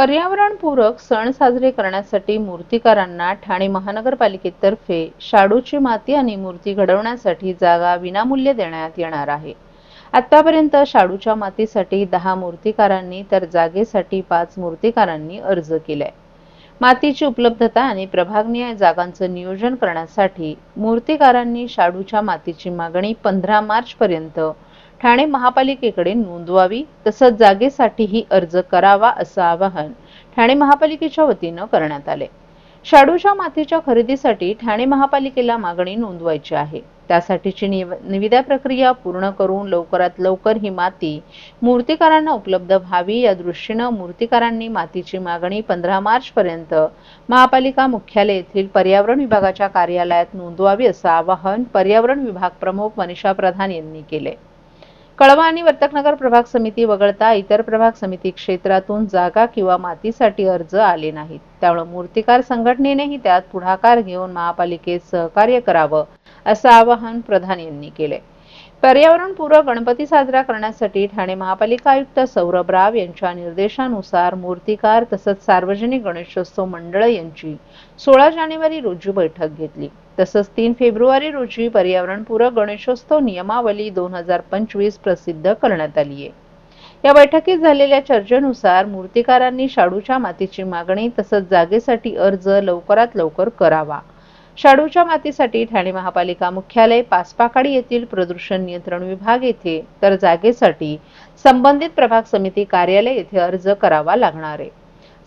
पर्यावरणपूरक सण साजरे करण्यासाठी मूर्तिकारांना ठाणे महानगरपालिकेतर्फे शाडूची माती आणि मूर्ती घडवण्यासाठी जागा विनामूल्य देण्यात येणार आहे. आतापर्यंत शाडूच्या मातीसाठी दहा मूर्तिकारांनी तर जागेसाठी पाच मूर्तिकारांनी अर्ज केलाय. मातीची उपलब्धता आणि प्रभागनीय जागांचं नियोजन करण्यासाठी मूर्तिकारांनी शाडूच्या मातीची मागणी पंधरा मार्च पर्यंत ठाणे महापालिकेकडे नोंदवावी तसंच जागेसाठीही अर्ज करावा असं आवाहन ठाणे महापालिकेच्या वतीनं करण्यात आले. शाडूच्या मातीच्या खरेदीसाठी ठाणे महापालिकेला मागणी नोंदवायची आहे. त्यासाठीची निव- निविदा प्रक्रिया पूर्ण करून लवकरात लवकर ही माती मूर्तिकारांना उपलब्ध व्हावी. या दृष्टीनं मूर्तिकारांनी मातीची मागणी पंधरा मार्च पर्यंत महापालिका मुख्यालय येथील पर्यावरण विभागाच्या कार्यालयात नोंदवावी असं आवाहन पर्यावरण विभाग प्रमुख मनीषा प्रधान यांनी केले. कळवा आणि वर्तकनगर प्रभाग समिती वगळता इतर प्रभाग समिती क्षेत्रातून जागा किंवा मातीसाठी अर्ज आले नाहीत. त्यामुळे मूर्तिकार संघटनेनेही त्यात पुढाकार घेऊन महापालिकेत सहकार्य करावं असं आवाहन प्रधान यांनी केले. पर्यावरणपूरक गणपती साजरा करण्यासाठी ठाणे महापालिका आयुक्त सौरभ राव यांच्या निर्देशानुसार मूर्तिकार तसंच सार्वजनिक गणेशोत्सव मंडळ यांची सोळा जानेवारी रोजी बैठक घेतली. तसंच तीन फेब्रुवारी रोजी पर्यावरणपूरक गणेशोत्सव नियमावली दोन हजार पंचवीस प्रसिद्ध करण्यात आली आहे. या बैठकीत झालेल्या चर्चेनुसार मूर्तिकारांनी शाडूच्या मातीची मागणी तसंच जागेसाठी अर्ज लवकरात लवकर करावा. शाडूच्या मातीसाठी ठाणे महापालिका मुख्यालय पाचपाकाडी येथील प्रदूषण नियंत्रण विभाग येथे तर जागेसाठी संबंधित प्रभाग समिती कार्यालय येथे अर्ज करावा लागणार आहे.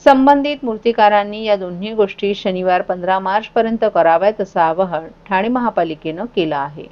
संबंधित मूर्तिकारांनी या दोन्ही गोष्टी शनिवार पंधरा मार्च पर्यंत कराव्यात असं आवाहन ठाणे महापालिकेनं केलं आहे.